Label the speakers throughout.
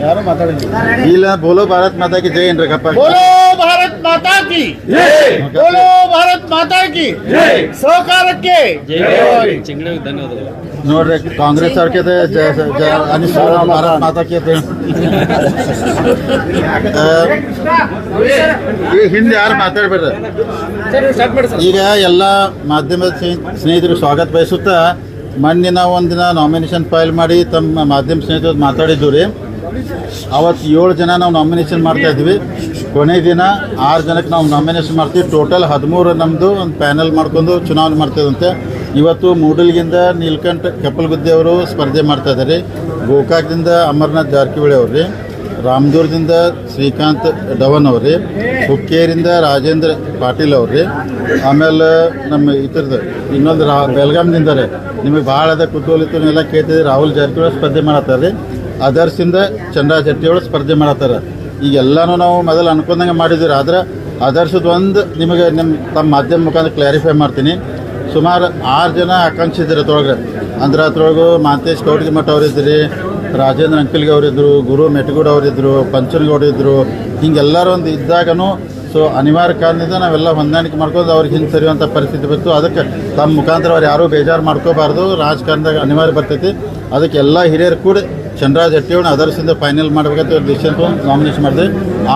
Speaker 1: ಯಾರು ಮಾತಾಡಿಲ್ಲ
Speaker 2: ಇಲ್ಲ ಬೋಲೋ ಭಾರತ್ ಮಾತಾ ಕಿ ಜೈ ಏನ್ರಿ ಕಪ್ಪ
Speaker 1: ಬೋಲೋ ಭಾರತ್ ಮಾತಾ ಕಿ. ಬೋಲೋ ಭಾರತ್ ಮಾತಾ ಕಿ. ಸಹಕಾರಕ್ಕೆ.
Speaker 2: ನೋಡ್ರಿ ಕಾಂಗ್ರೆಸ್ ಅವ್ರಿಗೆ आणि ಬೋಲೋ ಭಾರತ್ ಮಾತಾ ಕಿ ಈ ಹಿಂದೆ ಯಾರು ಮಾತಾಡ್ಬೇಡ್ರಿ? ಈಗ ಎಲ್ಲ ಮಾಧ್ಯಮದ ಸ್ನೇ- ಸ್ನೇಹಿತರು ಸ್ವಾಗತ ಬಯಸುತ್ತಾ ಮಣ್ಣಿನ ನಾವು ಒಂದಿನ ನಾಮಿನೇಷನ್ ಫೈಲ್ ಮಾಡಿ ತಮ್ಮ ಮಾಧ್ಯಮ ಸ್ನೇಹಿತರು ಮಾತಾಡಿದ್ದು ರೀ. ಅವತ್ತು ಏಳು ಜನ ನಾವು ನಾಮಿನೇಷನ್ ಮಾಡ್ತಾ ಇದ್ವಿ. ಕೊನೆ ದಿನ ಆರು ಜನಕ್ಕೆ ನಾವು ನಾಮಿನೇಷನ್ ಮಾಡ್ತೀವಿ. ಟೋಟಲ್ ಹದಿಮೂರು ನಮ್ಮದು ಒಂದು ಪ್ಯಾನಲ್ ಮಾಡ್ಕೊಂಡು ಚುನಾವಣೆ ಮಾಡ್ತಿದ್ದಂತೆ ಇವತ್ತು ಮೂಡಲ್ಗಿಂದ ನೀಲ್ಕಂಠ ಕೆಪ್ಪಲ್ಗುದ್ದೆ ಅವರು ಸ್ಪರ್ಧೆ ಮಾಡ್ತಾ ಇದ್ದಾರೆ ಗೋಕಾಕ್ದಿಂದ ಅಮರ್ನಾಥ್ ಜಾರಕಿಹೊಳಿ ಅವ್ರಿ. ರಾಮದೂರ್ದಿಂದ ಶ್ರೀಕಾಂತ್ ಡವನ್ ಅವ್ರಿ. ಹುಕ್ಕೇರಿಂದ ರಾಜೇಂದ್ರ ಪಾಟೀಲ್ ಅವ್ರಿ. ಆಮೇಲೆ ನಮ್ಮ ಇತರದ್ದು ಇನ್ನೊಂದು ರಾ, ಬೆಳಗಾಮ್ದಿಂದ ರೀ. ನಿಮಗೆ ಭಾಳ ಅದ ಕುತೂಹಲಿತ ಎಲ್ಲ ಕೇಳ್ತಿದ್ರಿ ರಾಹುಲ್ ಜಾರಕಿಹೊಳಿ ಸ್ಪರ್ಧೆ ಮಾಡತ್ತಾರೆ ಅದರ್ಸಿಂದ ಚಂದ್ರ ಜಟ್ಟಿಯವರು ಸ್ಪರ್ಧೆ ಮಾಡತ್ತಾರ. ಈಗ ಎಲ್ಲನೂ ನಾವು ಮೊದಲು ಅನ್ಕೊಂಡಂಗೆ ಮಾಡಿದ್ರು ಆದ್ರೆ ಅದರ್ಸದ ಒಂದು ನಿಮಗೆ ನಿಮ್ಮ ತಮ್ಮ ಮಾಧ್ಯಮ ಮುಖಾಂತರ ಕ್ಲಾರಿಫೈ ಮಾಡ್ತೀನಿ. ಸುಮಾರು ಆರು ಜನ ಆಕಾಂಕ್ಷಿದ್ರು ಅದ್ರೊಳಗೆ ಅಂದ್ರೆ ಅದ್ರೊಳಗೆ ಮಾಂತೇಶ್ ಕೌಟಿಗೆ ಮಠ ಅವರಿದ್ರಿ ರಾಜೇಂದ್ರ ಅಂಕಲ್ಗೆ ಅವರಿದ್ದರು ಗುರು ಮೆಟಗೂಡ್ ಅವರಿದ್ದರು ಪಂಚನಗೌಡ ಇದ್ದರು ಹಿಂಗೆಲ್ಲರೂ ಒಂದು ಇದ್ದಾಗನು ಸೊ ಅನಿವಾರ್ಯ ಕಾರಣದಿಂದ ನಾವೆಲ್ಲ ಹೊಂದಾಣಿಕೆ ಮಾಡ್ಕೊಂಡು ಅವ್ರಿಗೆ ಹಿಂದೆ ಸರಿಯುವಂಥ ಪರಿಸ್ಥಿತಿ ಬಂತು. ಅದಕ್ಕೆ ತಮ್ಮ ಮುಖಾಂತರ ಅವ್ರು ಯಾರೂ ಬೇಜಾರು ಮಾಡ್ಕೋಬಾರ್ದು. ರಾಜಕಾರಣದಾಗ ಅನಿವಾರ್ಯ ಬರ್ತೈತಿ. ಅದಕ್ಕೆ ಎಲ್ಲ ಹಿರಿಯರು ಕೂಡ ಚಂದ್ರರಾಜ್ ಹಟ್ಟಿಯವ್ರನ್ನ ಅದರ್ಸಿಂದ ಫೈನಲ್ ಮಾಡ್ಬೇಕಂತ ಡಿಸಿಷನ್ ತೊಗೊಂಡು ನಾಮಿನೇಷನ್ ಮಾಡಿದೆ.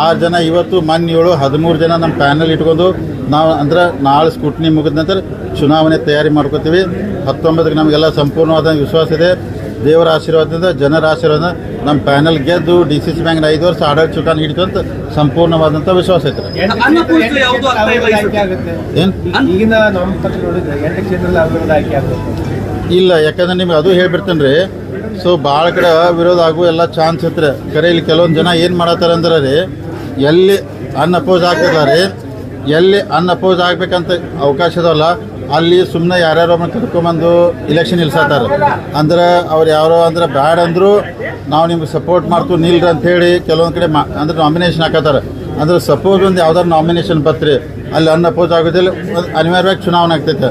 Speaker 2: ಆರು ಜನ ಇವತ್ತು ಮೊನ್ನೆ ಏಳು ಹದಿಮೂರು ಜನ ನಮ್ಮ ಪ್ಯಾನಲ್ ಇಟ್ಕೊಂಡು ನಾವು ಅಂದ್ರೆ ನಾಳೆ ಸ್ಕೂಟ್ನಿ ಮುಗಿದ ನಂತರ ಚುನಾವಣೆ ತಯಾರಿ ಮಾಡ್ಕೋತೀವಿ. ಹತ್ತೊಂಬತ್ತಕ್ಕೆ ನಮಗೆಲ್ಲ ಸಂಪೂರ್ಣವಾದ ವಿಶ್ವಾಸ ಇದೆ. ದೇವರ ಆಶೀರ್ವಾದದಿಂದ ಜನರ ಆಶೀರ್ವಾದ ನಮ್ಮ ಪ್ಯಾನಲ್ ಗೆದ್ದು ಡಿ ಸಿ ಸಿ ಬ್ಯಾಂಕ್ನ ಐದು ವರ್ಷ ಆಡಳಿತ ಚುನಾವಣೆ ಹಿಡಿತು ಅಂತ ಸಂಪೂರ್ಣವಾದಂಥ ವಿಶ್ವಾಸ ಐತೆ. ಏನು? ಇಲ್ಲ ಯಾಕಂದ್ರೆ ನಿಮ್ಗೆ ಅದು ಹೇಳ್ಬಿಡ್ತೇನೆ ರೀ ಸೊ ಭಾಳ ಕಡೆ ವಿರೋಧ ಆಗು, ಎಲ್ಲ ಚಾನ್ಸ್ ಇತ್ತು ಕರೆ ಇಲ್ಲಿ ಕೆಲವೊಂದು ಜನ ಏನು ಮಾಡತ್ತಾರ ಅಂದ್ರೆ ರೀ, ಎಲ್ಲಿ ಅನ್ಅಪೋಸ್ ಆಗ್ತದ ರೀ, ಎಲ್ಲಿ ಅನ್ಅಪೋಸ್ ಆಗ್ಬೇಕಂತ ಅವಕಾಶ ಇದಾವಲ್ಲ, ಅಲ್ಲಿ ಸುಮ್ಮನೆ ಯಾರ್ಯಾರೋ ಕರ್ಕೊಂಬಂದು ಇಲೆಕ್ಷನ್ ನಿಲ್ಸತ್ತಾರೆ. ಅಂದ್ರೆ ಅವ್ರು ಯಾರೋ ಅಂದ್ರೆ ಬ್ಯಾಡ್ ಅಂದ್ರು, ನಾವು ನಿಮ್ಗೆ ಸಪೋರ್ಟ್ ಮಾಡ್ತೀವಿ, ನಿಲ್ರಿ ಅಂತ ಹೇಳಿ ಕೆಲವೊಂದು ಕಡೆ ಅಂದ್ರೆ ನಾಮಿನೇಷನ್ ಹಾಕತ್ತಾರ. ಅಂದ್ರೆ ಸಪೋಸ್ ಒಂದು ಯಾವ್ದಾರು ನಾಮಿನೇಷನ್ ಬತ್ರಿ ಅಲ್ಲಿ ಅನ್ಅಪೋಸ್ ಆಗೋದಿಲ್ಲ, ಅನಿವಾರ್ಯವಾಗಿ ಚುನಾವಣೆ ಆಗ್ತೈತೆ.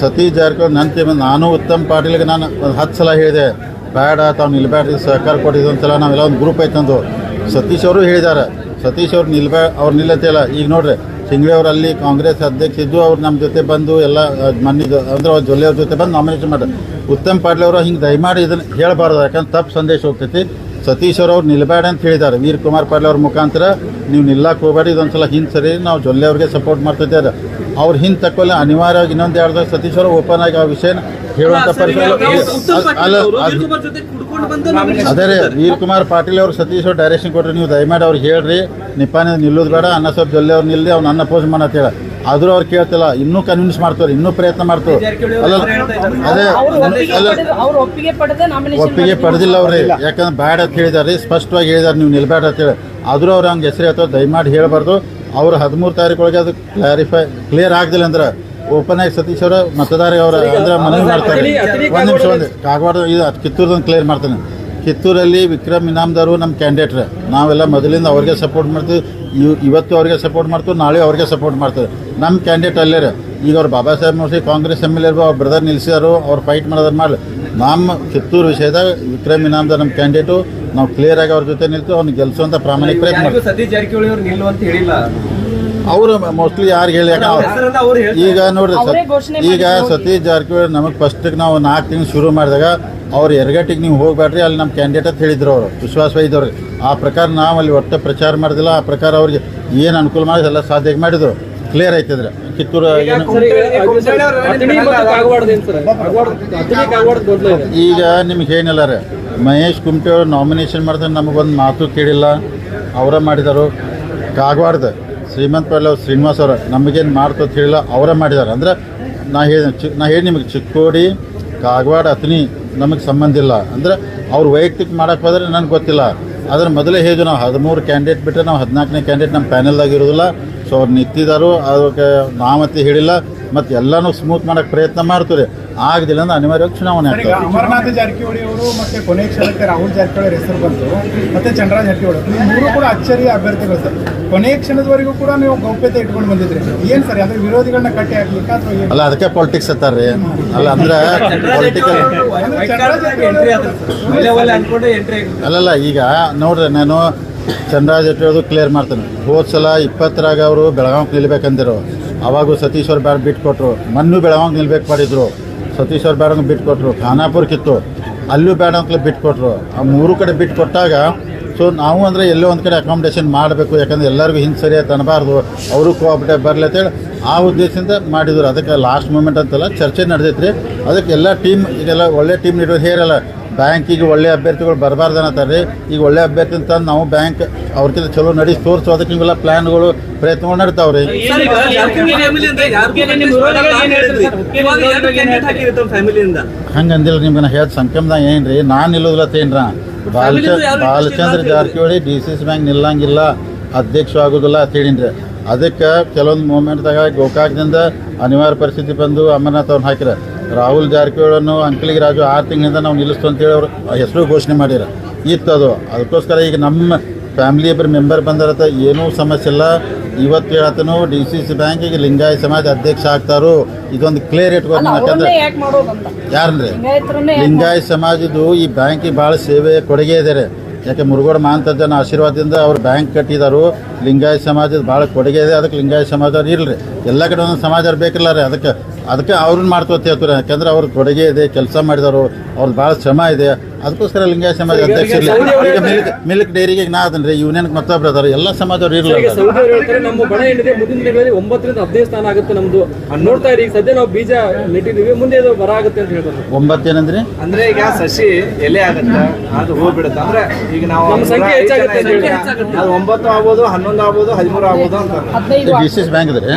Speaker 2: ಸತೀಶ್ ಜಾರಕಿಹೊಳಿ ನನ್ನ ನಾನು ಉತ್ತಮ್ ಪಾಟೀಲ್ಗೆ ನಾನು ಒಂದು ಹತ್ತು ಸಲ ಹೇಳಿದೆ, ಬೇಡ, ತಾವು ನಿಲ್ಬೇಡ್ರಿ ಸಹಕಾರ ಕೊಟ್ಟಿದ್ದು ಒಂದ್ಸಲ ನಾವೆಲ್ಲ ಒಂದು ಗ್ರೂಪ್ ಐತಂದು ಸತೀಶ್ ಅವರು ಹೇಳಿದ್ದಾರೆ. ಸತೀಶ್ ಅವ್ರು ನಿಲ್ಬೇ, ಅವ್ರು ನಿಲ್ಲತ್ತಿಲ್ಲ ಈಗ ನೋಡ್ರಿ ಸಿಂಗ್ಳೆ ಅವ್ರು ಅಲ್ಲಿ ಕಾಂಗ್ರೆಸ್ ಅಧ್ಯಕ್ಷ ಇದ್ದು ಅವ್ರು ನಮ್ಮ ಜೊತೆ ಬಂದು ಎಲ್ಲ ಮನ್ನಿ ಅಂದ್ರೆ ಅವ್ರ ಜೊಲ್ಲೆ ಅವ್ರ ಜೊತೆ ಬಂದು ನಾಮಿನೇಷನ್ ಮಾಡ್ತಾರೆ. ಉತ್ತಮ್ ಪಾಟೀಲ್ ಅವರು ಹಿಂಗೆ ದಯಮಾಡಿ ಇದನ್ನು ಹೇಳಬಾರ್ದು, ಯಾಕಂದ್ರೆ ತಪ್ಪು ಸಂದೇಶ ಹೋಗ್ತೈತಿ. ಸತೀಶ್ ಅವ್ರು ನಿಲ್ಬೇಡ ಅಂತ ಹೇಳಿದ್ದಾರೆ. ವೀರ್ ಕುಮಾರ್ ಪಾಟೀಲ್ ಅವ್ರ ಮುಖಾಂತರ ನೀವು ನಿಲ್ಲಕ್ಕೆ ಹೋಗಬೇಡಿ, ಇದೊಂದ್ಸಲ ಹಿಂದೆ ಸರಿ, ನಾವು ಜೊಲ್ಲೆ ಅವ್ರಿಗೆ ಸಪೋರ್ಟ್ ಮಾಡ್ತಿದ್ದಾರೆ ಅವ್ರು ಹಿಂದೆ ತಕ್ಕೊಲ್ಲ ಅನಿವಾರ್ಯವಾಗಿ ಇನ್ನೊಂದು ಎರಡು ಸತೀಶ್ ಅವರು ಓಪನ್ ಆಗಿ ಆ ವಿಷಯನ ಹೇಳುವಂಥ ಪರಿಸ್ಥಿತಿ ಅದು ರೀ ವೀರ್ ಕುಮಾರ್ ಪಾಟೀಲ್ ಅವರು ಸತೀಶ್ ಅವ್ರು ಡೈರೆಕ್ಷನ್ ಕೊಟ್ಟರೆ ನೀವು ದಯಮಾಡಿ ಅವ್ರಿಗೆ ಹೇಳ್ರಿ. ನಿಪ್ಪಾನೆ ನಿಲ್ಲೋದು ಬೇಡ ಅನ್ನ ಸ್ವಲ್ಪ ಜೊಲ್ಲೆ ಅವ್ರು ನಿಲ್ಲಿ ಅವ್ನು ಅನ್ನ ಅಪೋಸ್ ಮಾಡತ್ತೇಳ ಆದರೂ ಅವ್ರು ಕೇಳ್ತಿಲ್ಲ ಇನ್ನೂ ಕನ್ವಿನ್ಸ್ ಮಾಡ್ತಾರೆ ಇನ್ನೂ ಪ್ರಯತ್ನ ಮಾಡ್ತಾರೆ ಅಲ್ಲ ಅದೇ ಅಲ್ಲ
Speaker 3: ಅವ್ರು ಒಪ್ಪಿಗೆ ಪಡೆದ ನಾಮಿನೇಷನ್
Speaker 2: ಒಪ್ಪಿಗೆ ಪಡೆದಿಲ್ಲ ಅವ್ರಿ. ಯಾಕಂದ್ರೆ ಬ್ಯಾಡ ಅಂತ ಹೇಳಿದಾರೆ ಸ್ಪಷ್ಟವಾಗಿ ಹೇಳಿದಾರೆ ನೀವು ನಿಲ್ಬೇಡ ಅಂತೇಳಿ ಆದರೂ ಅವ್ರು ಹಂಗೆ ಹೆಸರು ಹೇಳ್ತಾರೆ ದಯಮಾಡಿ ಹೇಳಬಾರ್ದು. ಅವ್ರು ಹದಿಮೂರು ತಾರೀಕೊಳಗೆ ಅದು ಕ್ಲಾರಿಫೈ ಕ್ಲಿಯರ್ ಆಗದಿಲ್ಲ ಅಂದ್ರೆ ಓಪನ್ ಆಗಿ ಸತೀಶ್ ಅವರು ಮತದಾರ ಅವರ ಅಂದ್ರೆ ಮನವಿ ಮಾಡ್ತಾರೆ. ಒಂದು ನಿಮಿಷ ಒಂದು ಕಾಗವಾಡ ಇದು ಕಿತ್ತೂರ್ದೊಂದು ಕ್ಲಿಯರ್ ಮಾಡ್ತಾನೆ. ಕಿತ್ತೂರಲ್ಲಿ ವಿಕ್ರಮ್ ಇನಾಮ್ದಾರು ನಮ್ಮ ಕ್ಯಾಂಡಿಡೇಟ್ರೆ ನಾವೆಲ್ಲ ಮೊದಲಿಂದ ಅವ್ರಿಗೆ ಸಪೋರ್ಟ್ ಮಾಡ್ತೀವಿ. ಇವ್- ಇವತ್ತು ಅವ್ರಿಗೆ ಸಪೋರ್ಟ್ ಮಾಡ್ತೀವಿ ನಾಳೆ ಅವ್ರಿಗೆ ಸಪೋರ್ಟ್ ಮಾಡ್ತೀವಿ. ನಮ್ಮ ಕ್ಯಾಂಡಿಡೇಟ್ ಅಲ್ಲೇ ಈಗ ಅವ್ರು ಬಾಬಾ ಸಾಹೇಬ್ ಮೂರ್ಸಿ ಕಾಂಗ್ರೆಸ್ ಎಂ ಎಲ್ ಎ ಅವ್ರ ಬ್ರದರ್ ನಿಲ್ಲಿಸಿದಾರು ಅವ್ರು ಫೈಟ್ ಮಾಡೋದ್ರ ಮಾಡಲಿ. ನಮ್ಮ ಕಿತ್ತೂರು ವಿಷಯದಾಗ ವಿಕ್ರಮ್ ನಾಮದ ನಮ್ಮ ಕ್ಯಾಂಡಿಡೇಟು. ನಾವು ಕ್ಲಿಯರ್ ಆಗಿ ಅವ್ರ ಜೊತೆ ನಿಲ್ತು ಅವ್ನು ಗೆಲ್ಸುವಂಥ ಪ್ರಾಮಾಣಿಕ ಪ್ರಯತ್ನ
Speaker 4: ಯಾರಿಗೂ
Speaker 2: ಮಾಡ್ತೀವಿ
Speaker 4: ಸತೀಶ್ ಜಾರಕಿಹೊಳಿ ಅವರು ನಿಲ್ಲು ಅಂತ ಹೇಳಿಲ್ಲ.
Speaker 2: ಅವರು ಮೋಸ್ಟ್ಲಿ ಯಾರಿಗೆ ಹೇಳಿ. ಈಗ ನೋಡ್ರಿ
Speaker 3: ಸರ್
Speaker 2: ಈಗ. ಸತೀಶ್ ಜಾರಕಿಹೊಳಿ ನಮಗೆ ಫಸ್ಟಿಗೆ ನಾವು ನಾಲ್ಕು ತಿಂಗಳು ಶುರು ಮಾಡಿದಾಗ ಅವ್ರು ಎರಗಟ್ಟಿಗೆ ನೀವು ಹೋಗ್ಬೇಡ್ರಿ ಅಲ್ಲಿ ನಮ್ಮ ಕ್ಯಾಂಡಿಡೇಟ್ ಅಂತ ಹೇಳಿದ್ರು ಅವರು ವಿಶ್ವಾಸ ಇದ್ದವ್ರಿಗೆ ಆ ಪ್ರಕಾರ ನಾವು ಅಲ್ಲಿ ಒಟ್ಟು ಪ್ರಚಾರ ಮಾಡಿದಿಲ್ಲ ಆ ಪ್ರಕಾರ ಅವ್ರಿಗೆ ಏನು ಅನುಕೂಲ ಮಾಡಿದ್ರೆ ಎಲ್ಲ ಸಾಧ್ಯ ಮಾಡಿದ್ರು. ಕ್ಲಿಯರ್ ಆಯ್ತಿದ್ರೆ. ಕಿತ್ತೂರು ಈಗ ನಿಮ್ಗೆ ಏನಿಲ್ಲ ರೀ? ಮಹೇಶ್ ಕುಮಟೆ ಅವ್ರು ನಾಮಿನೇಷನ್ ಮಾಡಿದ್ರೆ ನಮಗೊಂದು ಮಾತು ಕೇಳಿಲ್ಲ. ಅವರ ಮಾಡಿದರು. ಕಾಗವಾಡದ. ಶ್ರೀಮಂತ್ ಪಲ್ಲ ಅವ್ರು ಶ್ರೀನಿವಾಸ್ ಅವರು ನಮಗೇನು ಮಾಡ್ತು ಕೇಳಿಲ್ಲ ಅವರೇ ಮಾಡಿದ್ದಾರೆ ಅಂದ್ರೆ ನಾ ಹೇಳಿ ಚಿ ನಾ ಹೇಳಿ ನಿಮಗೆ ಚಿಕ್ಕೋಡಿ ಕಾಗವಾಡ ಅತ್ನಿ ನಮಗೆ ಸಂಬಂಧ ಇಲ್ಲ. ಅಂದ್ರೆ ಅವ್ರು ವೈಯಕ್ತಿಕ ಮಾಡೋಕ್ಕೆ ಹೋದರೆ ನನಗೆ ಗೊತ್ತಿಲ್ಲ. ಅದರ ಮೊದಲೇ ಹೇಳಿದ್ವಿ ನಾವು ಹದಿಮೂರು ಕ್ಯಾಂಡಿಡೇಟ್ ಬಿಟ್ಟರೆ ನಾವು ಹದಿನಾಲ್ಕನೇ ಕ್ಯಾಂಡಿಡೇಟ್ ನಮ್ಮ ಪ್ಯಾನೆಲ್ದಾಗ ಇರೋದಿಲ್ಲ. ಸೊ ಅವ್ರು ನಿಂತಿದ್ದಾರು ಅದಕ್ಕೆ ನಾಮತಿ ಹೇಳಿಲ್ಲ ಮತ್ತು ಎಲ್ಲನೂ ಸ್ಮೂತ್ ಮಾಡೋಕ್ಕೆ ಪ್ರಯತ್ನ ಮಾಡ್ತೀವಿ ಆಗದಿಲ್ಲ ಅಂದ್ರೆ ಅನಿವಾರ್ಯವಾಗಿ ಚುನಾವಣೆ ಆಗ್ತದೆ.
Speaker 5: ಅಮರನಾಥ ಜಾರಕಿಹೊಳಿ ಅವರು ಮತ್ತೆ ಕೊನೆ ಕ್ಷಣಕ್ಕೆ ರಾಹುಲ್ ಜಾರಕಿಹೊಳಿ ಹೆಸರು ಬಂತು ಮತ್ತೆ ಚಂದ್ರರಾಜ್ ಜಾರಕಿಹೊಳಿ ಮೂರು ಕೂಡ ಅಚ್ಚರಿಯ ಅಭ್ಯರ್ಥಿಗಳು ಸರ್. ಕೊನೆ ಕ್ಷಣದವರೆಗೂ ಕೂಡ ನೀವು ಗೌಪ್ಯತೆ ಇಟ್ಕೊಂಡು ಬಂದಿದ್ರಿ. ಏನು ಸರ್ ಅದ್ರ ವಿರೋಧಿಗಳನ್ನ ಕಟ್ಟಿ ಹಾಕ್ಲಿಕ್ಕೆ ಅಥವಾ?
Speaker 2: ಅಲ್ಲ ಅದಕ್ಕೆ ಪಾಲಿಟಿಕ್ಸ್ ಅತ್ತಾರ್ರಿ ಅಲ್ಲ ಅಂದ್ರೆ ಪೊಲಿಟಿಕಲ್ ಅಲ್ಲಲ್ಲ ಈಗ ನೋಡ್ರಿ ನಾನು ಚಂದ್ರರಾಜ್ ಹೇಳೋದು ಕ್ಲಿಯರ್ ಮಾಡ್ತಾನೆ. ಹೋದ ಸಲ ಇಪ್ಪತ್ತರಾಗ ಅವರು ಬೆಳಗಾವಿಗೆ ನಿಲ್ಬೇಕಂದಿರು. ಅವಾಗೂ ಸತೀಶ್ ಅವ್ರು ಬ್ಯಾಡ ಬಿಟ್ಕೊಟ್ರು ಮಣ್ಣು ಬೆಳಗಾವಿಗೆ ನಿಲ್ಬೇಕು ಮಾಡಿದ್ರು. ಸತೀಶ್ ಅವ್ರು ಬಿಟ್ಟು ಬಿಟ್ಕೊಟ್ರು ಖಾನಾಪುರ ಕಿತ್ತು. ಅಲ್ಲೂ ಬೇಡ ಅಂತಲೇ ಬಿಟ್ಕೊಟ್ರು ಆ ಮೂರು ಕಡೆ ಬಿಟ್ಕೊಟ್ಟಾಗ ಸೊ ನಾವು ಅಂದರೆ ಎಲ್ಲೋ ಒಂದು ಕಡೆ ಅಕಾಮಿಡೇಷನ್ ಮಾಡಬೇಕು. ಯಾಕಂದ್ರೆ ಎಲ್ಲರಿಗೂ ಹಿಂದೆ ಸರಿಯಾಗಿ ಅಂತ ಅನ್ನಬಾರ್ದು ಅವರು ಕೋಆಪರೇಟಿವ್ ಬರಲಿ ಅಂತೇಳಿ ಆ ಉದ್ದೇಶದಿಂದ ಮಾಡಿದ್ರು. ಅದಕ್ಕೆ ಲಾಸ್ಟ್ ಮೂಮೆಂಟ್ ಅಂತಲ್ಲ ಚರ್ಚೆ ನಡೆದೈತ್ರಿ. ಅದಕ್ಕೆ ಎಲ್ಲ ಟೀಮ್ ಈಗೆಲ್ಲ ಒಳ್ಳೆ ಟೀಮ್ ಇಡೋದು ಹೇರಲ್ಲ. ಬ್ಯಾಂಕಿಗೆ ಒಳ್ಳೆ ಅಭ್ಯರ್ಥಿಗಳು ಬರಬಾರ್ದು ಅನ್ನತ್ತಾರೆ ಈಗ ಒಳ್ಳೆ ಅಭ್ಯರ್ಥಿ ಅಂತ ನಾವು ಬ್ಯಾಂಕ್ ಅವ್ರಕ್ಕಿಂತ ಚಲೋ ನಡೆಸಿ ತೋರಿಸೋದಕ್ಕೆ ನೀವೆಲ್ಲ ಪ್ಲ್ಯಾನ್ಗಳು ಪ್ರಯತ್ನಗಳು ನಡೀತಾವ್ರಿ. ಹಂಗೆ ಅಂದಿಲ್ಲ ನಿಮ್ಗೆ ನಾ ಹೇಳ್ದ ಸಂಕಮ್ದಾಗ ಏನ್ರಿ? ನಾನು ನಿಲ್ಲೋದಿಲ್ಲ ತೇನ್ರ Balachandra Balachandra Jarkiholi D C C bank ನಿಲ್ಲಂಗಿಲ್ಲ ಅಧ್ಯಕ್ಷ ಆಗೋದಿಲ್ಲ ಅಂತ ಹೇಳಿನ್ರಿ. ಅದಕ್ಕೆ ಕೆಲವೊಂದು ಮೂಮೆಂಟ್ದಾಗ ಗೋಕಾಕ್ದಿಂದ ಅನಿವಾರ್ಯ ಪರಿಸ್ಥಿತಿ ಬಂದು ಅಮರನಾಥ್ ಅವ್ರನ್ನ ಹಾಕಿರ. ರಾಹುಲ್ ಜಾರಕಿಹೊಳನ್ನು ಅಂಕಲಿಗೆ ರಾಜು ಆರು ತಿಂಗಳಿಂದ ನಾವು ನಿಲ್ಲಿಸ್ತು ಅಂತೇಳಿ ಅವರು ಹೆಸರು ಘೋಷಣೆ ಮಾಡಿರ. ಇತ್ತದು ಅದಕ್ಕೋಸ್ಕರ ಈಗ ನಮ್ಮ ಫ್ಯಾಮಿಲಿ ಇಬ್ಬರು ಮೆಂಬರ್ ಬಂದಿರತ್ತ ಏನೂ ಸಮಸ್ಯೆ ಇಲ್ಲ. ಇವತ್ತು ಹೇಳತ್ತನು ಡಿ ಸಿ ಸಿ ಬ್ಯಾಂಕಿಗೆ ಲಿಂಗಾಯತ ಸಮಾಜ ಅಧ್ಯಕ್ಷ ಆಗ್ತಾರು. ಇದೊಂದು ಕ್ಲಿಯರ್ ಇಟ್ಕೊಂಡು ಯಾಕಂದ್ರೆ ಯಾರನ್ರಿ? ಲಿಂಗಾಯತ ಸಮಾಜದ್ದು ಈ ಬ್ಯಾಂಕಿಗೆ ಭಾಳ ಸೇವೆ ಕೊಡುಗೆ ಇದೆ ಯಾಕೆ ಮುರುಗೋಡ ಮಹಾಂತಜ್ಜನ ಆಶೀರ್ವಾದದಿಂದ ಅವ್ರು ಬ್ಯಾಂಕ್ ಕಟ್ಟಿದಾರು. ಲಿಂಗಾಯತ ಸಮಾಜದ ಭಾಳ ಕೊಡುಗೆ ಇದೆ. ಅದಕ್ಕೆ ಲಿಂಗಾಯತ ಸಮಾಜ ಇರಲಿ ಎಲ್ಲ ಕಡೆ ಒಂದೊಂದು ಸಮಾಜ ಬೇಕಿಲ್ಲ ರೀ. ಅದಕ್ಕೆ ಅದಕ್ಕೆ ಅವ್ರನ್ನ ಅಂತ ಹೇಳ್ತಾರೆ ಯಾಕಂದ್ರೆ ಅವ್ರ ಕೊಡುಗೆ ಇದೆ ಕೆಲಸ ಮಾಡಿದವರು ಅವ್ರದ್ದು ಭಾಳ ಶ್ರಮ ಇದೆ. ಅದಕ್ಕೋಸ್ಕರ ಲಿಂಗಾಯತ ಸಮಾಜ ಅಧ್ಯಕ್ಷ ಈಗ ಮಿಲ್ಕ್ ಮಿಲ್ಕ್ ಡೈರಿಗೆ ನಾ ಅದನ್ರಿ ರೀ ಯೂನಿಯನ್ಗೆ ಮತ್ತೊಬ್ರು ಅದಾರ ಎಲ್ಲ
Speaker 6: ಸಮಾಜವ್ರು
Speaker 2: ಇರಲಿಲ್ಲ
Speaker 6: ನಮ್ಮ ಬಣ ಏನಿದೆ ಮುಂದಿನ ದಿನಗಳಲ್ಲಿ ಒಂಬತ್ತರಿಂದ ಹದಿನೈದು ಸ್ಥಾನ ಆಗುತ್ತೆ ನಮ್ದು. ನೋಡ್ತಾ ಇರಿ ಈಗ ಸದ್ಯ ನಾವು ಬೀಜ ನೆಟ್ಟಿದೀವಿ ಮುಂದೆ ಅದು ಬರ ಆಗುತ್ತೆ ಅಂತ ಹೇಳ್ತಾರೆ.
Speaker 2: ಒಂಬತ್ತು ಏನಂದ್ರಿ?
Speaker 4: ಅಂದ್ರೆ ಈಗ ಸಸಿ ಎಲೆ ಆಗುತ್ತೆ ಅದು ಹೂ ಬಿಡುತ್ತೆ ಅಂದ್ರೆ ಈಗ ನಾವು
Speaker 6: ನಮ್ಮ ಸಂಖ್ಯೆ ಹೆಚ್ಚಾಗುತ್ತೆ
Speaker 4: ಅದು ಒಂಬತ್ತು ಆಗ್ಬೋದು ಹನ್ನೊಂದು ಆಗ್ಬೋದು ಹದಿಮೂರು ಆಗ್ಬೋದು ಅಂತ
Speaker 2: ಡಿ ಸಿ ಎಸ್ ಬ್ಯಾಂಕ್ ಇದ್ರಿ?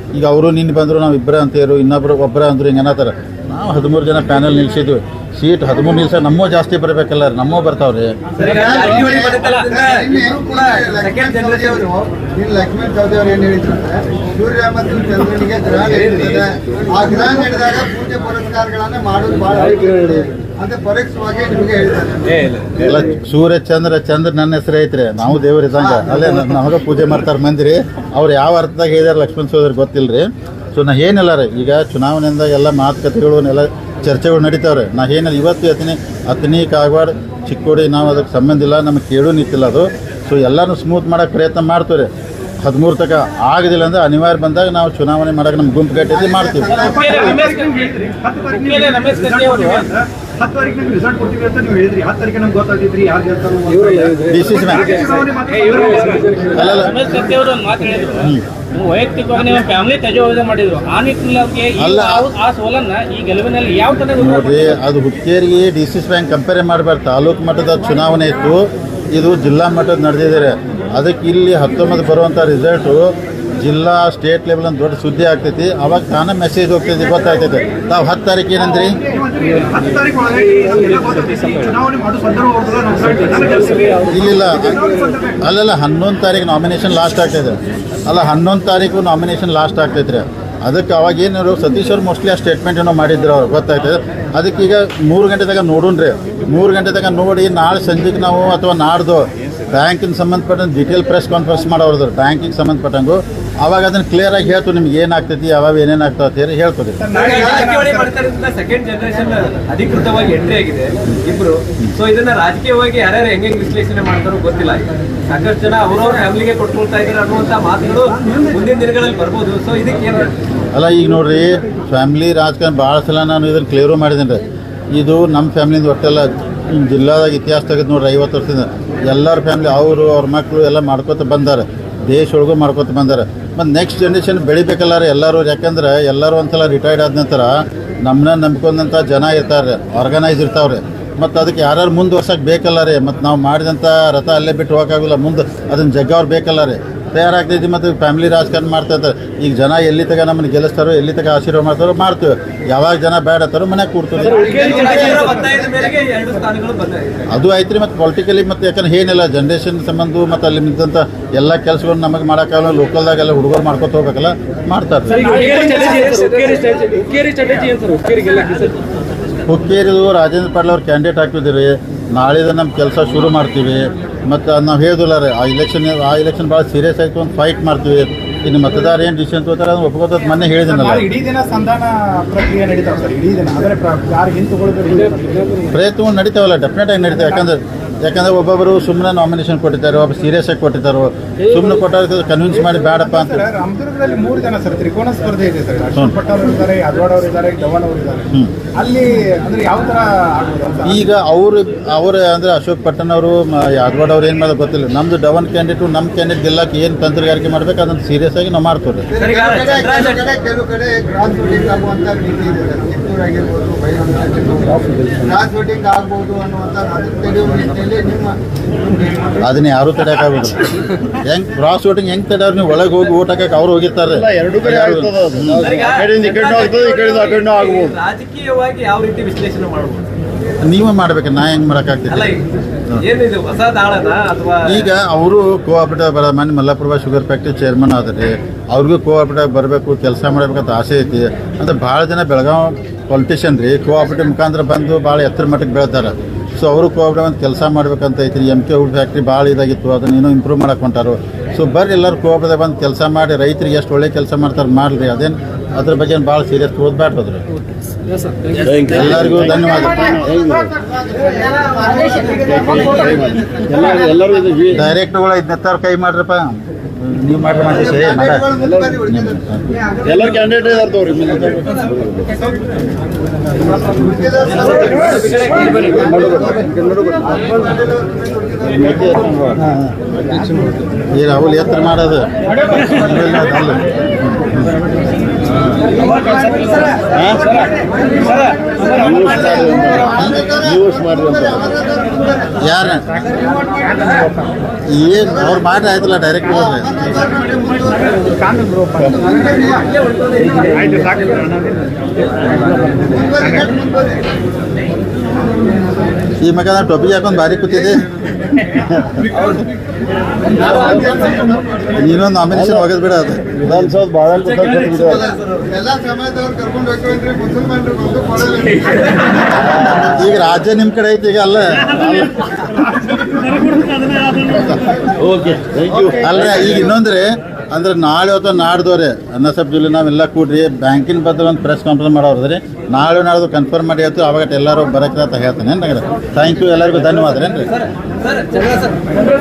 Speaker 2: ಈಗ ಅವರು ನಿನ್ನೆ ಬಂದರು ನಾವು ಇಬ್ಬರೇ ಅಂತೇರು ಇನ್ನೊಬ್ರು ಒಬ್ಬರೇ ಅಂದ್ರು ಹಿಂಗೆ ಏನಾತಾರೆ ನಾವು ಹದಿಮೂರು ಜನ ಪ್ಯಾನಲ್ ನಿಲ್ಸಿದ್ವಿ. ಸೀಟ್ ಹದಿಮೂರು ನಿಲ್ಸ ನಮ್ಮೂ ಜಾಸ್ತಿ ಬರಬೇಕಲ್ಲ ನಮ್ಮೂ ಬರ್ತಾವ್ರಿ.
Speaker 4: ಸೆಕೆಂಡ್ ಜನರೇಷನ್
Speaker 7: ಇಲ್ಲಿ ಲಕ್ಷ್ಮೀ ಚೌಧರಿ ಅವರು ಏನು ಹೇಳಿದ್ರು ಸೂರ್ಯ ಮತ್ತು ಚಂದ್ರನಿಗೆ ಗ್ರಹ ನಡೀತದೆ ಆ ಗ್ರಹ ನಡೆದಾಗ ಪೂಜೆ ಪುರಸ್ಕಾರಗಳನ್ನ ಮಾಡೋದು ಬಹಳ ಅಂತ ಪರೋಕ್ಷವಾಗಿ ನಿಮಗೆ ಹೇಳ್ತಾರೆ.
Speaker 2: ಎಲ್ಲ ಸೂರ್ಯ ಚಂದ್ರ ಚಂದ್ರ ನನ್ನ ಹೆಸರು ಐತ್ರಿ. ನಾವು ದೇವ್ರ ಇದ್ದಂಗ. ಅಲ್ಲೇ ನಮಗ ಪೂಜೆ ಮಾಡ್ತಾರೆ ಮಂದಿರಿ. ಅವ್ರು ಯಾವ ಅರ್ಥದಾಗ ಹೇಳಿದಾರೆ ಲಕ್ಷ್ಮಣ ಸೋದರಿ ಗೊತ್ತಿಲ್ರಿ. ಸೊ ನಾ ಏನಿಲ್ಲ ರೀ ಈಗ ಚುನಾವಣೆಯಿಂದ ಎಲ್ಲ ಮಾತುಕತೆಗಳು ಎಲ್ಲ ಚರ್ಚೆಗಳು ನಡೀತಾವ್ರೆ. ನಾ ಏನಿಲ್ಲ, ಇವತ್ತು ಅತನಿ ಅತನಿ, ಕಾಗವಾಡ, ಚಿಕ್ಕೋಡಿ, ನಾವು ಅದಕ್ಕೆ ಸಂಬಂಧ ಇಲ್ಲ, ನಮಗೆ ಕೇಳು ನಿಂತಿಲ್ಲ ಅದು. ಸೊ ಎಲ್ಲನೂ ಸ್ಮೂತ್ ಮಾಡೋಕ್ಕೆ ಪ್ರಯತ್ನ ಮಾಡ್ತೀವಿ ಹದಿಮೂರು ತಕ ಆಗದಿಲ್ಲ ಅಂದ್ರೆ ಅನಿವಾರ್ಯ ಬಂದಾಗ ನಾವು ಚುನಾವಣೆ ಮಾಡೋಕೆ ನಮ್ಮ ಗುಂಪು ಕಟ್ಟಿದ್ದು ಮಾಡ್ತೀವಿ.
Speaker 5: ಹತ್ತು ತಾರೀಕು ನಿಮ್ಗೆ ರಿಸಲ್ಟ್ ಕೊಡ್ತೀವಿ ಅಂತ ನೀವು ಹೇಳಿದ್ರಿ. ಹತ್ತು ತಾರೀಕು ನಮ್ಗೆ ಗೊತ್ತಾಗಿದ್ರಿ ಯಾರು ಗೆಲ್ತಾರೋ
Speaker 2: ಡಿ ಸಿ ಸಿ ಬ್ಯಾಂಕ್ ಅಲ್ಲಲ್ಲ.
Speaker 8: ಅವರು ಮಾತು ಹೇಳಿದ್ರು. ನೀವು ವೈಯಕ್ತಿಕವಾಗಿ ನೀವು ಫ್ಯಾಮಿಲಿ ತಜೋವಧೆ ಮಾಡಿದ್ರು. ಆ ನಿಟ್ಟಿನಲ್ಲಿ ಅವ್ರಿಗೆ
Speaker 2: ಅಲ್ಲ.
Speaker 8: ಆ- ಆ ಸೋಲನ್ನ ಈ ಗೆಲುವಿನಲ್ಲಿ ಯಾವ ತರ
Speaker 2: ನೋಡ್ರಿ ಅದು ಹುಕ್ಕೇರಿಗೆ D C C bank compare ಮಾಡಬಾರ್ದು ತಾಲೂಕು ಮಟ್ಟದ ಚುನಾವಣೆ ಇತ್ತು. ಇದು ಜಿಲ್ಲಾ ಮಟ್ಟದ ನಡೆದಿದ್ದಾರೆ ಅದಕ್ಕೆ ಇಲ್ಲಿ ಹತ್ತೊಂಬತ್ತು ಬರುವಂತ ರಿಸಲ್ಟು ಜಿಲ್ಲಾ ಸ್ಟೇಟ್ ಲೆವೆಲ್ ಅಂತ ದೊಡ್ಡ ಸುದ್ದಿ ಆಗ್ತೈತಿ. ಅವಾಗ ತಾನೇ ಮೆಸೇಜ್ ಹೋಗ್ತೈತಿ ಗೊತ್ತಾಗ್ತೈತೆ. ತಾವು ಹತ್ತು ತಾರೀಕು ಏನಂದ್ರಿ
Speaker 5: ನಮ್ಮ
Speaker 2: ಇಲ್ಲಿಲ್ಲ ಅಲ್ಲಲ್ಲ, ಹನ್ನೊಂದು ತಾರೀಕು ನಾಮಿನೇಷನ್ ಲಾಸ್ಟ್ ಆಗ್ತೈತೆ. ಅಲ್ಲ, ಹನ್ನೊಂದು ತಾರೀಕು ನಾಮಿನೇಷನ್ ಲಾಸ್ಟ್ ಆಗ್ತೈತೆ ರೀ ಅದಕ್ಕೆ ಅವಾಗ ಏನಾರು ಸತೀಶ್ ಅವ್ರು ಮೋಸ್ಟ್ಲಿ ಆ ಸ್ಟೇಟ್ಮೆಂಟ್ ಏನೋ ಮಾಡಿದ್ರು ಅವ್ರು, ಗೊತ್ತಾಯ್ತದೆ. ಅದಕ್ಕೆ ಈಗ ಮೂರು ಗಂಟೆ ತನಕ ನೋಡೋಣ್ರಿ ಮೂರು ಗಂಟೆ ನೋಡಿ, ನಾಳೆ ಸಂಜೆಗೆ ನಾವು ಅಥವಾ ನಾಡ್ದು ಬ್ಯಾಂಕಿನ ಸಂಬಂಧಪಟ್ಟಂಗೆ ಡಿಟೇಲ್ ಪ್ರೆಸ್ ಕಾನ್ಫರೆನ್ಸ್ ಮಾಡೋರ್ದು ಬ್ಯಾಂಕಿಗೆ ಸಂಬಂಧಪಟ್ಟಂಗು. ಅವಾಗ ಅದನ್ನ ಕ್ಲಿಯರ್ ಆಗಿ ಹೇಳ್ತು ನಿಮ್ಗೆ ಏನಾಗ್ತೈತಿ ಅವಾಗ ಏನೇನು ಆಗ್ತಾ ಅಂತ ಹೇಳಿ ಹೇಳ್ಕೊಡಿ
Speaker 4: ಸೆಕೆಂಡ್ ಜನರೇಷನ್ ಅಧಿಕೃತವಾಗಿ ಎಂಟ್ರಿ ಆಗಿದೆ ಇಬ್ರು. ಸೊ ಇದನ್ನ ರಾಜಕೀಯವಾಗಿ ಯಾರ್ಯಾರು ಹೆಂಗೆ ವಿಶ್ಲೇಷಣೆ ಮಾಡ್ತಾರೋ ಗೊತ್ತಿಲ್ಲ. ಸಾಕಷ್ಟು ಜನ ಅವ್ರವ್ರ ಫ್ಯಾಮಿಲಿಗೆ ಕೊಟ್ಕೊಳ್ತಾ ಇದ್ದಾರೆ ಅನ್ನುವಂತ ಮಾತುಗಳು ಮುಂದಿನ ದಿನಗಳಲ್ಲಿ ಬರ್ಬೋದು. ಸೊ ಇದಕ್ಕೆ ಏನು
Speaker 2: ಅಲ್ಲ ಈಗ ನೋಡ್ರಿ ಫ್ಯಾಮಿಲಿ ರಾಜಕಾರಣ ಭಾಳ ಸಲ ನಾನು ಇದನ್ನ ಕ್ಲಿಯರು ಮಾಡಿದ್ದೀನಿ ರೀ ಇದು ನಮ್ಮ ಫ್ಯಾಮಿಲಿಯಿಂದ ಒಟ್ಟೆಲ್ಲ ಜಿಲ್ಲಾದಾಗ ಇತಿಹಾಸ ತೆಗೆದು ನೋಡ್ರಿ ಐವತ್ತು ವರ್ಷದಿಂದ. ಎಲ್ಲರ ಫ್ಯಾಮಿಲಿ ಅವರು ಅವ್ರ ಮಕ್ಕಳು ಎಲ್ಲ ಮಾಡ್ಕೊತ ಬಂದಾರೆ. ದೇಶ ಒಳಗೂ ಮಾಡ್ಕೊತ ಬಂದಾರೆ. ಮತ್ತು ನೆಕ್ಸ್ಟ್ ಜನ್ರೇಷನ್ ಬೆಳಿಬೇಕಲ್ಲ ರೀ ಎಲ್ಲರೂ. ಯಾಕಂದ್ರೆ ಎಲ್ಲರೂ ಒಂದ್ಸಲ ರಿಟೈರ್ಡ್ ಆದ ನಂತರ ನಮ್ಮನ್ನ ನಂಬ್ಕೊಂಡಂಥ ಜನ ಇರ್ತಾರೆ ಆರ್ಗನೈಸ್ ಇರ್ತಾವ್ರೆ. ಮತ್ತು ಅದಕ್ಕೆ ಯಾರ್ಯಾರು ಮುಂದುವರ್ಸಕ್ಕೆ ಬೇಕಲ್ಲ ರೀ ಮತ್ತು ನಾವು ಮಾಡಿದಂಥ ರಥ ಅಲ್ಲೇ ಬಿಟ್ಟು ಹೋಗೋಕ್ಕಾಗಲ್ಲ, ಮುಂದೆ ಅದನ್ನು ಜಗ್ಗವ್ರು ಬೇಕಲ್ಲ ರೀ ತಯಾರಾಗ್ತೈತಿ ಮತ್ತು ಫ್ಯಾಮಿಲಿ ರಾಜಕಾರಣ ಮಾಡ್ತಾ ಇರ್ತಾರೆ ಈಗ ಜನ ಎಲ್ಲಿ ತಗ ನಮ್ಮನ್ನು ಗೆಲ್ಲಿಸ್ತಾರೋ ಎಲ್ಲಿ ತಗ ಆಶೀರ್ವಾದ ಮಾಡ್ತಾರೋ ಮಾಡ್ತೀವಿ. ಯಾವಾಗ ಜನ ಬೇಡ ಅಂತಾರೋ ಮನೆಗೆ
Speaker 4: ಬಂದಿದೆ
Speaker 2: ಅದು ಐತ್ರಿ ಮತ್ತು ಪೊಲಿಟಿಕಲಿ ಮತ್ತು ಯಾಕಂದ್ರೆ ಏನಿಲ್ಲ ಜನ್ರೇಷನ್ ಸಂಬಂಧ ಮತ್ತು ಅಲ್ಲಿ ನಿಂತಂಥ ಎಲ್ಲ ಕೆಲಸಗಳನ್ನ ನಮಗೆ ಮಾಡೋಕ್ಕಾಗಲ್ಲ ಲೋಕಲ್ದಾಗೆಲ್ಲ ಹುಡುಗರು ಮಾಡ್ಕೊತ ಹೋಗಬೇಕಲ್ಲ ಮಾಡ್ತಾರೆ. ಹುಕ್ಕೇರಿದು ರಾಜೇಂದ್ರ ಪಾಟೀಲ್ ಅವ್ರು ಕ್ಯಾಂಡಿಡೇಟ್ ಹಾಕಿದ್ದೀರಿ ನಾಳೆದ ನಮ್ಮ ಕೆಲಸ ಶುರು ಮಾಡ್ತೀವಿ. ಮತ್ತು ನಾವು ಹೇಳಿದಿಲ್ಲ ರೀ ಆ ಇಲೆಕ್ಷನ್ ಆ ಇಲೆಕ್ಷನ್ ಭಾಳ ಸೀರಿಯಸ್ ಆಯಿತು ಅಂತ ಫೈಟ್ ಮಾಡ್ತೀವಿ. ಇನ್ನು ಮತದಾರ ಏನು ಡಿಸಿಷನ್ ತಗೋತಾರೆ ಅದನ್ನು ಒಪ್ಕೋತದ ಮೊನ್ನೆ ಹೇಳಿದ್ದೀನಲ್ಲ
Speaker 5: ನಾಳೆ ಇಡೀ ದಿನ ಸಂಧಾನ ಪ್ರಕ್ರಿಯೆ ನಡೀತಾವೆ ಸರ್ ಇಡೀ ದಿನ. ಅಂದರೆ
Speaker 2: ಪ್ರಯತ್ನಗಳು ನಡೀತಾವಲ್ಲ ಡೆಫಿನೆಟ್ ಆಗಿ ನಡೀತಾವೆ. ಯಾಕಂದ್ರೆ ಯಾಕಂದ್ರೆ ಒಬ್ಬೊಬ್ಬರು ಸುಮ್ಮನೆ ನಾಮಿನೇಷನ್ ಕೊಟ್ಟಿದ್ದಾರೆ ಒಬ್ಬ ಸೀರಿಯಸ್ ಆಗಿ ಕೊಟ್ಟಿದ್ದಾರೆ. ಸುಮ್ಮನೆ ಕೊಟ್ಟಾಗ ಕನ್ವಿನ್ಸ್ ಮಾಡಿ ಬೇಡಪ್ಪ ಅಂತ.
Speaker 5: ಸರ್ ರಾಮದುರ್ಗದಲ್ಲಿ ಮೂರು ಜನ ಸರ್ ತ್ರಿಕೋನ ಸ್ಪರ್ಧೆ ಇದೆ ಸರ್. ಅವರು ಇದ್ದಾರೆ ಯಾದವಾಡ್ ಅವರು ಇದ್ದಾರೆ ಧವನ್ ಅವರು ಇದ್ದಾರೆ ಅಲ್ಲಿ ಅಂದ್ರೆ ಯಾವ
Speaker 2: ಈಗ ಅವರು ಅವರು ಅಂದ್ರೆ ಅಶೋಕ್ ಪಟ್ಟಣ್ ಅವರು ಯಾದವಾಡ್ ಅವ್ರು ಏನು ಮಾಡೋದು ಗೊತ್ತಿಲ್ಲ. ನಮ್ದು ಡವನ್ ಕ್ಯಾಂಡಿಡೇಟು ನಮ್ಮ ಕ್ಯಾಂಡಿಡೇಟ್ ಗೆಲ್ಲಕ್ಕೆ ಏನು ತಂತ್ರಗಾರಿಕೆ ಮಾಡ್ಬೇಕು ಅದನ್ನ ಸೀರಿಯಸ್ ಆಗಿ ನಾವು ಮಾಡ್ತೀವಿ
Speaker 7: ಕಡೆ- ಕಡೆ ಕಡೆ ಆಗಿರ್ಬೋದು ವೋಟಿಂಗ್ ಆಗ್ಬೋದು ಅನ್ನುವಂಥ ಅದನ್ನ ತಡೆಯುವ ನಿಟ್ಟಿನಲ್ಲಿ ನಿಮ್ಮ
Speaker 2: ಅದನ್ನ ಯಾರೂ ತಡೆಯೋಕ್ಕಾಗೋದಿಲ್ಲ ಹೆಂಗ್ ಕ್ರಾಸ್ ವೋಟಿಂಗ್ ಹೆಂಗ್ ತಡೆಯೋರು? ನೀವು ಒಳಗೆ ಹೋಗಿ ಓಟ್ ಹಾಕಕ್ಕೆ ಅವ್ರು ಹೋಗಿರ್ತಾರೆ.
Speaker 1: ಎರಡು ಕಡೆ ಆಗ್ತದೆ ಈ ಕಡೆಯಿಂದ ಆ ಕಡೆನೂ ಆಗ್ಬೋದು.
Speaker 4: ರಾಜಕೀಯವಾಗಿ ಯಾವ ರೀತಿ ವಿಶ್ಲೇಷಣೆ ಮಾಡ್ಬೋದು?
Speaker 2: ನೀವೇ ಮಾಡ್ಬೇಕು ನಾ ಹೆಂಗ್ ಮಾಡಕ್ಕಾಗ್ತಿಲ್ಲ
Speaker 4: ಈಗ ಏನಿದು ಹೊಸ ದಾಳನ ಅಥವಾ
Speaker 2: ಈಗ ಅವರು ಕೋಆಪರೇಟಿವ್ ಬರ ಮನೆ ಮಲ್ಲಪ್ರಭಾ ಶುಗರ್ ಫ್ಯಾಕ್ಟ್ರಿ ಚೇರ್ಮನ್ ಆದ್ರಿ ಅವ್ರಿಗೂ ಕೋಆಪರೇಟಿವ್ ಬರಬೇಕು ಕೆಲಸ ಮಾಡ್ಬೇಕಂತ ಆಸೆ ಐತಿ. ಅಂದ್ರೆ ಭಾಳ ಜನ ಬೆಳಗಾವಿ ಪೊಲಿಟಿಷಿಯನ್ ರೀ ಕೋಆಪರೇಟಿವ್ ಮುಖಾಂತರ ಬಂದು ಭಾಳ ಎತ್ತರ ಮಟ್ಟಕ್ಕೆ ಬೆಳ್ತಾರೆ. ಸೊ ಅವರು ಕೋಆಪರೇಟಿವ್ ಅಂತ ಕೆಲಸ ಮಾಡ್ಬೇಕಂತ ಐತ್ರಿ ಎಂ ಕೆ ವುಡ್ ಫ್ಯಾಕ್ಟ್ರಿ ಭಾಳ ಇದಾಗಿತ್ತು ಅದನ್ನ ಇನ್ನೂ ಇಂಪ್ರೂವ್ ಮಾಡಕ್ಕೆ ಹೊಂಟಾರು. ಸೊ ಬರ್ರಿ ಎಲ್ಲರೂ ಕೋಆಪರೇಟಿವ್ ಬಂದು ಕೆಲಸ ಮಾಡಿ ರೈತರಿಗೆ ಎಷ್ಟು ಒಳ್ಳೆ ಕೆಲಸ ಮಾಡ್ತಾರೆ ಮಾಡಲಿ ಅದೇನು ಅದ್ರ ಬಗ್ಗೆ ಭಾಳ ಸೀರಿಯಸ್ ಓದ್ಬಾರ್ದು
Speaker 6: ಎಸ್ ಸರ್ ಥ್ಯಾಂಕ್ ಯು
Speaker 2: ಎಲ್ಲರಿಗೂ ಧನ್ಯವಾದ ಡೈರೆಕ್ಟ್ಗಳು ಐದು ಕೈ ಮಾಡ್ರಪ್ಪ. ನೀವು ಮಾಡ್ರಿ ಮಾಡಿ ಸರಿ ಮಾಡ
Speaker 7: ಮುಂದುವರಿ ಉಳಿದಿದೆ.
Speaker 1: ಎಲ್ಲರೂ ಕ್ಯಾಂಡಿಡೇಟ್ ಇದಾರೆ ತಗೋರಿ
Speaker 2: ಈಗ ಅವಳು ಎತ್ತರ ಮಾಡೋದು
Speaker 1: ಅಂತ
Speaker 2: ಯಾರ? ಏನು ಅವ್ರ ಮಾಡಿ ಆಯ್ತಲ್ಲ ಡೈರೆಕ್ಟ್ ಹೋದ್ರೆ? ಈ ಮಗ ಟೊಪಿ ಹಾಕೊಂಡು ಬಾರಿ ಕೂತಿದೆ ನೀನೊಂದು ನಾಮಿನೇಷನ್ ಹೋಗೋದು ಬಿಡ ಅದು.
Speaker 1: ವಿಧಾನಸೌಧ ಬಹಳ
Speaker 7: ಎಲ್ಲ ಸಮಯದವ್ರು ಕರ್ಕೊಂಡು ಹೋಗ್ತೀವಿ ಮುಸಲ್ಮಾನರು ಬಂದು ಕೊಡಲ್ಲ
Speaker 2: ಈಗ ರಾಜ್ಯ ನಿಮ್ಮ ಕಡೆ ಐತಿ ಈಗ ಅಲ್ಲ.
Speaker 1: ಓಕೆ ಥ್ಯಾಂಕ್ ಯು
Speaker 2: ಅಲ್ರಿ ಈಗ ಇನ್ನೊಂದ್ರಿ ಅಂದ್ರೆ ನಾಳೆ ಅಥವಾ ನಾಡ್ದವ್ರೆ ಅನ್ನಸಬ್ ಜಿಲ್ಲೆ ನಾವೆಲ್ಲ ಕೂಡ್ರಿ ಬ್ಯಾಂಕಿನ ಬದಲು ಒಂದು ಪ್ರೆಸ್ ಕಾನ್ಫರೆನ್ಸ್ ಮಾಡೋರ್ದ್ರಿ ನಾಳೆ ನಾಡ್ದು ಕನ್ಫರ್ಮ್ ಮಾಡಿ ಆಯ್ತು ಅವಾಗ ಎಲ್ಲರೂ ಬರಕ್ಕೆ ಅಂತ ಹೇಳ್ತೇನೆ ಥ್ಯಾಂಕ್ ಯು ಎಲ್ಲರಿಗೂ ಧನ್ಯವಾದ ರೀ
Speaker 4: ಸರ್ ಸರ್.